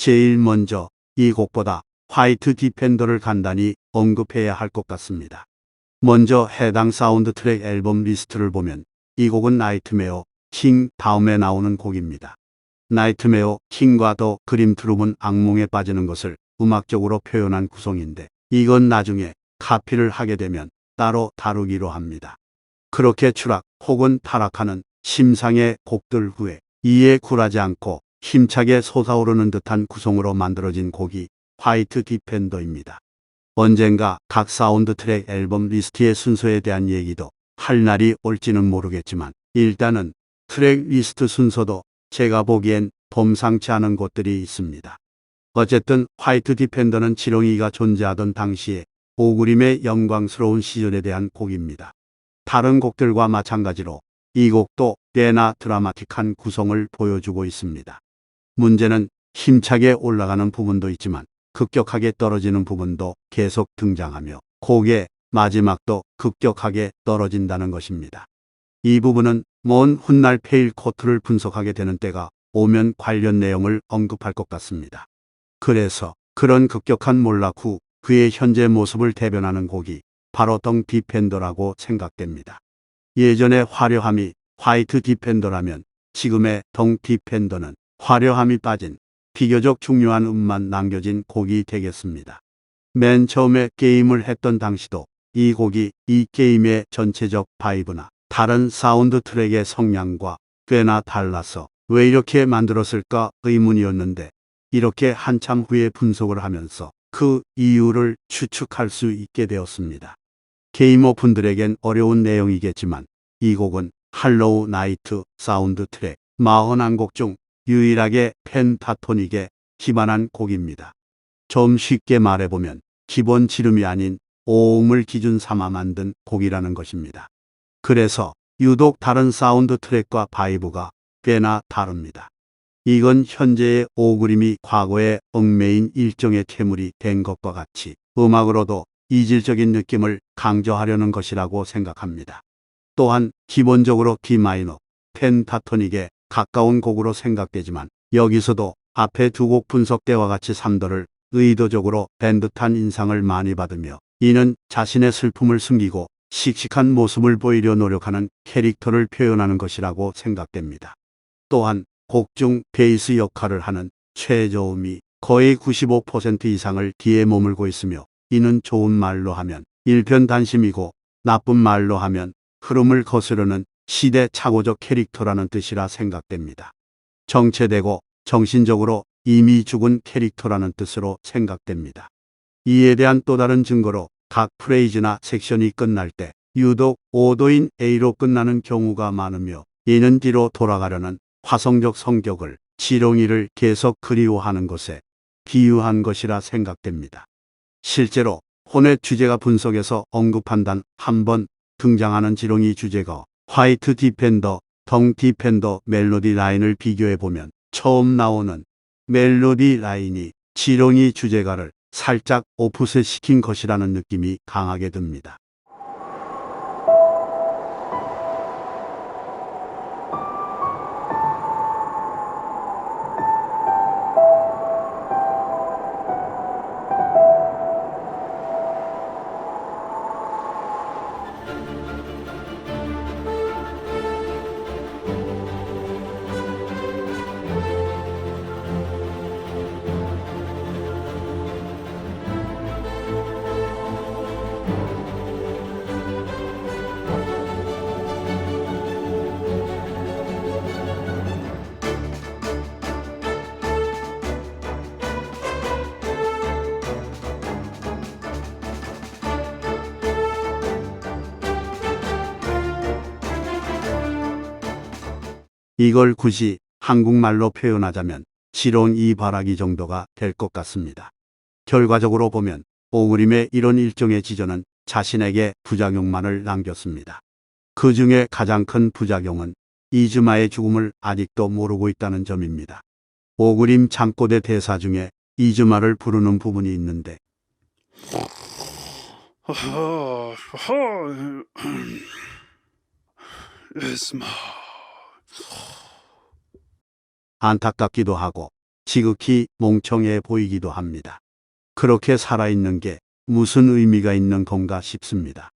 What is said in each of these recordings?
제일 먼저 이 곡보다 화이트 디펜더를 간단히 언급해야 할 것 같습니다. 먼저 해당 사운드 트랙 앨범 리스트를 보면 이 곡은 나이트메어 킹 다음에 나오는 곡입니다. 나이트메어 킹과 더 그림 트룹은 악몽에 빠지는 것을 음악적으로 표현한 구성인데 이건 나중에 카피를 하게 되면 따로 다루기로 합니다. 그렇게 추락 혹은 타락하는 심상의 곡들 후에 이에 굴하지 않고 힘차게 솟아오르는 듯한 구성으로 만들어진 곡이 화이트 디펜더입니다. 언젠가 각 사운드 트랙 앨범 리스트의 순서에 대한 얘기도 할 날이 올지는 모르겠지만 일단은 트랙 리스트 순서도 제가 보기엔 범상치 않은 곳들이 있습니다. 어쨌든 화이트 디펜더는 지렁이가 존재하던 당시에 오그림의 영광스러운 시절에 대한 곡입니다. 다른 곡들과 마찬가지로 이 곡도 꽤나 드라마틱한 구성을 보여주고 있습니다. 문제는 힘차게 올라가는 부분도 있지만 급격하게 떨어지는 부분도 계속 등장하며 곡의 마지막도 급격하게 떨어진다는 것입니다. 이 부분은 먼 훗날 페일 코트를 분석하게 되는 때가 오면 관련 내용을 언급할 것 같습니다. 그래서 그런 급격한 몰락 후 그의 현재 모습을 대변하는 곡이 바로 덩 디펜더라고 생각됩니다. 예전의 화려함이 화이트 디펜더라면 지금의 덩 디펜더는 화려함이 빠진 비교적 중요한 음만 남겨진 곡이 되겠습니다. 맨 처음에 게임을 했던 당시도 이 곡이 이 게임의 전체적 바이브나 다른 사운드 트랙의 성향과 꽤나 달라서 왜 이렇게 만들었을까 의문이었는데 이렇게 한참 후에 분석을 하면서 그 이유를 추측할 수 있게 되었습니다. 게이머 분들에겐 어려운 내용이겠지만 이 곡은 할로우 나이트 사운드 트랙 41곡 중 유일하게 펜타토닉에 기반한 곡입니다. 좀 쉽게 말해보면 기본 지름이 아닌 오음을 기준 삼아 만든 곡이라는 것입니다. 그래서 유독 다른 사운드 트랙과 바이브가 꽤나 다릅니다. 이건 현재의 오그림이 과거의 얽매인 일종의 퇴물이 된 것과 같이 음악으로도 이질적인 느낌을 강조하려는 것이라고 생각합니다. 또한 기본적으로 D마이너, 펜타토닉에 가까운 곡으로 생각되지만 여기서도 앞에 두 곡 분석대와 같이 3도를 의도적으로 뺀 듯한 인상을 많이 받으며 이는 자신의 슬픔을 숨기고 씩씩한 모습을 보이려 노력하는 캐릭터를 표현하는 것이라고 생각됩니다. 또한 곡 중 베이스 역할을 하는 최저음이 거의 95% 이상을 뒤에 머물고 있으며 이는 좋은 말로 하면 일편단심이고 나쁜 말로 하면 흐름을 거스르는 시대착오적 캐릭터라는 뜻이라 생각됩니다. 정체되고 정신적으로 이미 죽은 캐릭터라는 뜻으로 생각됩니다. 이에 대한 또 다른 증거로 각 프레이즈나 섹션이 끝날 때 유독 5도인 A로 끝나는 경우가 많으며 이는 뒤로 돌아가려는 화성적 성격을 지렁이를 계속 그리워하는 것에 비유한 것이라 생각됩니다. 실제로 혼의 주제가 분석에서 언급한 단 한 번 등장하는 지렁이 주제가 화이트 디펜더, 덩 디펜더 멜로디 라인을 비교해 보면 처음 나오는 멜로디 라인이 지렁이 주제가를 살짝 오프셋 시킨 것이라는 느낌이 강하게 듭니다. 이걸 굳이 한국말로 표현하자면 지론 이바라기 정도가 될 것 같습니다. 결과적으로 보면 오그림의 이런 일종의 지전은 자신에게 부작용만을 남겼습니다. 그 중에 가장 큰 부작용은 이즈마의 죽음을 아직도 모르고 있다는 점입니다. 오그림 창고대 대사 중에 이즈마를 부르는 부분이 있는데 에스마. 안타깝기도 하고 지극히 멍청해 보이기도 합니다. 그렇게 살아있는 게 무슨 의미가 있는 건가 싶습니다.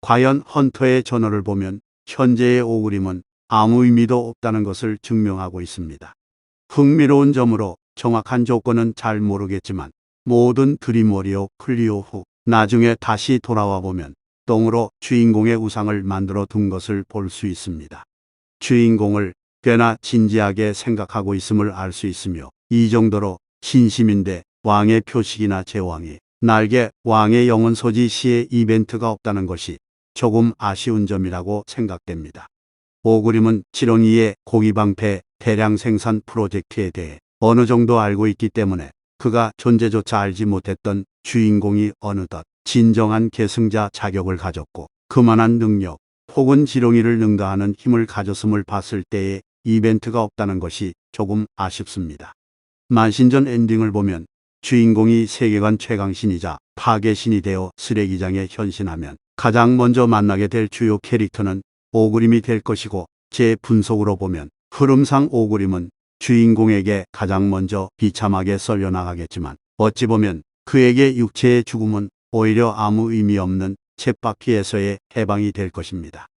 과연 헌터의 전어를 보면 현재의 오그림은 아무 의미도 없다는 것을 증명하고 있습니다. 흥미로운 점으로 정확한 조건은 잘 모르겠지만 모든 드림워리어 클리오 후 나중에 다시 돌아와 보면 똥으로 주인공의 우상을 만들어 둔 것을 볼 수 있습니다. 주인공을 꽤나 진지하게 생각하고 있음을 알 수 있으며 이 정도로 신심인데 왕의 표식이나 제왕이 날개 왕의 영혼 소지 시의 이벤트가 없다는 것이 조금 아쉬운 점이라고 생각됩니다. 오그림은 지렁이의 고기방패 대량 생산 프로젝트에 대해 어느 정도 알고 있기 때문에 그가 존재조차 알지 못했던 주인공이 어느덧 진정한 계승자 자격을 가졌고 그만한 능력 혹은 지렁이를 능가하는 힘을 가졌음을 봤을 때의 이벤트가 없다는 것이 조금 아쉽습니다. 만신전 엔딩을 보면 주인공이 세계관 최강신이자 파괴신이 되어 쓰레기장에 현신하면 가장 먼저 만나게 될 주요 캐릭터는 오그림이 될 것이고 제 분석으로 보면 흐름상 오그림은 주인공에게 가장 먼저 비참하게 썰려 나가겠지만 어찌 보면 그에게 육체의 죽음은 오히려 아무 의미 없는 쳇바퀴에서의 해방이 될 것입니다.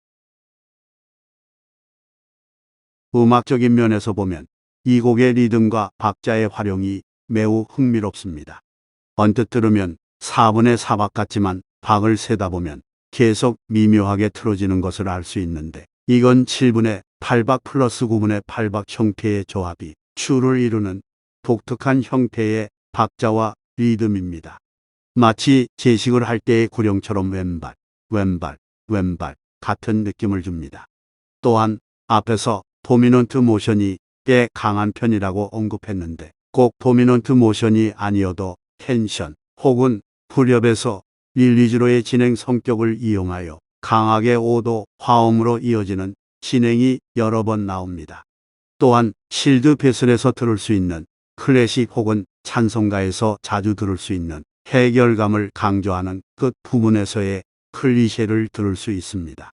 음악적인 면에서 보면 이 곡의 리듬과 박자의 활용이 매우 흥미롭습니다. 언뜻 들으면 4분의 4박 같지만 박을 세다 보면 계속 미묘하게 틀어지는 것을 알 수 있는데 이건 7분의 8박 플러스 9분의 8박 형태의 조합이 추를 이루는 독특한 형태의 박자와 리듬입니다. 마치 제식을 할 때의 구령처럼 왼발, 왼발, 왼발 같은 느낌을 줍니다. 또한 앞에서 도미넌트 모션이 꽤 강한 편이라고 언급했는데 꼭 도미넌트 모션이 아니어도 텐션 혹은 불협에서 릴리즈로의 진행 성격을 이용하여 강하게 오도 화음으로 이어지는 진행이 여러 번 나옵니다. 또한 실드 배슬에서 들을 수 있는 클래식 혹은 찬송가에서 자주 들을 수 있는 해결감을 강조하는 끝 부분에서의 클리셰를 들을 수 있습니다.